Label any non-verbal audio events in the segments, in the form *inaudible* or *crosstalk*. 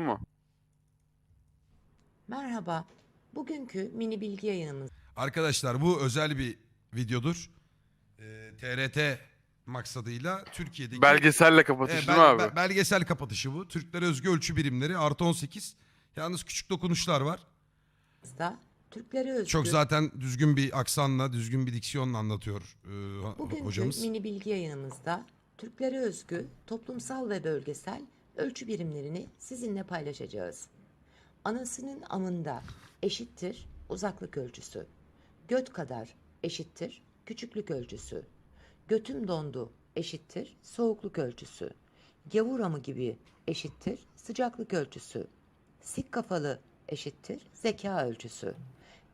mu? Merhaba. Bugünkü mini bilgi yayınımızda Arkadaşlar bu özel bir videodur. Ee, TRT maksadıyla Türkiye'deki... Belgeselle Ee, kapatış bel- değil mi abi? be- belgesel kapatışı bu. Türklere özgü ölçü birimleri artı 18. Yalnız küçük dokunuşlar var. Türklere özgü Çok zaten düzgün bir aksanla, düzgün bir diksiyonla anlatıyor e, ho- bugünkü hocamız. mini bilgi yayınımızda Türklere özgü toplumsal ve bölgesel ölçü birimlerini sizinle paylaşacağız. Anasının amında eşittir uzaklık ölçüsü. Göt kadar eşittir küçüklük ölçüsü. Götüm dondu eşittir soğukluk ölçüsü. Gavur amı gibi eşittir sıcaklık ölçüsü. Sik kafalı eşittir zeka ölçüsü.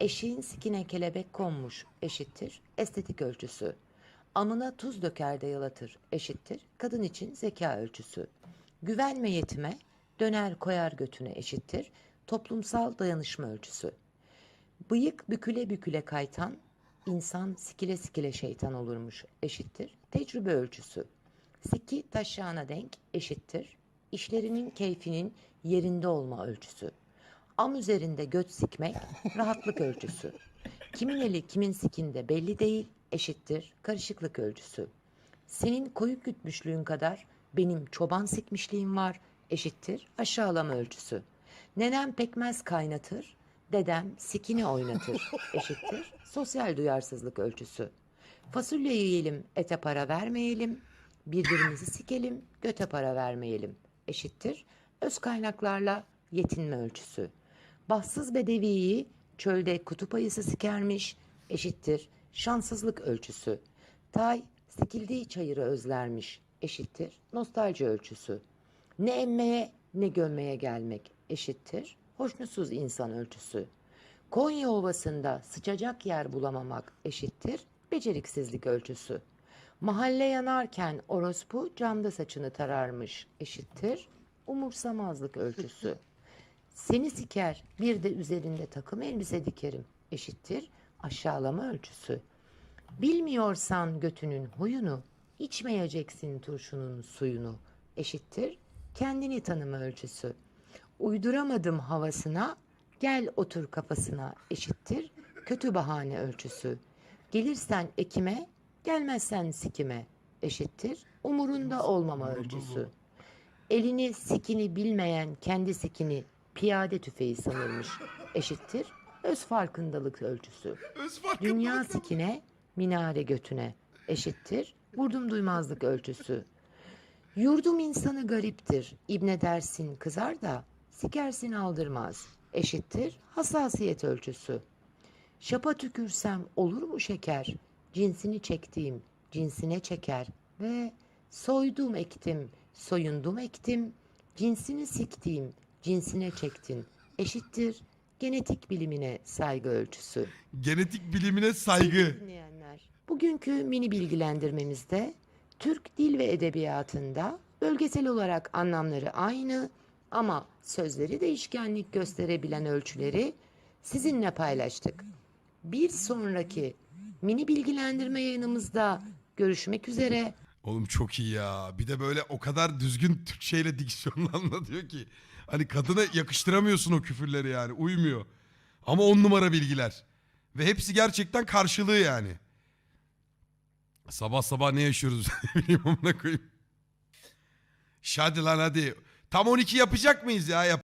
Eşeğin sikine kelebek konmuş eşittir estetik ölçüsü. Amına tuz döker de yalatır eşittir kadın için zeka ölçüsü. Güvenme yetime döner koyar götüne eşittir toplumsal dayanışma ölçüsü. Bıyık büküle büküle kaytan insan sikile sikile şeytan olurmuş eşittir tecrübe ölçüsü. Siki taşağına denk eşittir işlerinin keyfinin yerinde olma ölçüsü. Am üzerinde göt sikmek rahatlık ölçüsü. Kimin eli kimin sikinde belli değil eşittir karışıklık ölçüsü. Senin koyuk gütmüşlüğün kadar benim çoban sikmişliğim var eşittir aşağılama ölçüsü. Nenem pekmez kaynatır, dedem sikini oynatır *laughs* eşittir sosyal duyarsızlık ölçüsü. Fasulye yiyelim, ete para vermeyelim, birbirimizi sikelim, göte para vermeyelim eşittir öz kaynaklarla yetinme ölçüsü. Bahtsız bedeviyi çölde kutup ayısı sikermiş eşittir şanssızlık ölçüsü. Tay sikildiği çayırı özlermiş eşittir nostalji ölçüsü. Ne emmeye ne gömmeye gelmek eşittir hoşnutsuz insan ölçüsü. Konya Ovası'nda sıçacak yer bulamamak eşittir beceriksizlik ölçüsü. Mahalle yanarken orospu camda saçını tararmış eşittir umursamazlık ölçüsü. Seni siker bir de üzerinde takım elbise dikerim eşittir aşağılama ölçüsü. Bilmiyorsan götünün huyunu içmeyeceksin turşunun suyunu. Eşittir. Kendini tanıma ölçüsü. Uyduramadım havasına. Gel otur kafasına. Eşittir. Kötü bahane ölçüsü. Gelirsen ekime gelmezsen sikime. Eşittir. Umurunda olmama ölçüsü. Elini sikini bilmeyen kendi sikini piyade tüfeği sanırmış. Eşittir. Öz farkındalık ölçüsü. Dünya sikine minare götüne. Eşittir vurdum duymazlık ölçüsü. Yurdum insanı gariptir ibne dersin kızar da sikersin aldırmaz eşittir hassasiyet ölçüsü. Şapa tükürsem olur mu şeker? Cinsini çektiğim cinsine çeker ve soydum ektim, soyundum ektim, cinsini siktiğim cinsine çektin. Eşittir genetik bilimine saygı ölçüsü. Genetik bilimine saygı. Dinleyenler, bugünkü mini bilgilendirmemizde Türk dil ve edebiyatında bölgesel olarak anlamları aynı ama sözleri değişkenlik gösterebilen ölçüleri sizinle paylaştık. Bir sonraki mini bilgilendirme yayınımızda görüşmek üzere. Oğlum çok iyi ya. Bir de böyle o kadar düzgün Türkçeyle diksiyonla *laughs* anlatıyor ki. Hani kadına yakıştıramıyorsun o küfürleri yani. Uymuyor. Ama on numara bilgiler. Ve hepsi gerçekten karşılığı yani. Sabah sabah ne yaşıyoruz *laughs* bileyim amına koyayım. Şş, Hadi lan hadi. Tam 12 yapacak mıyız ya? Yap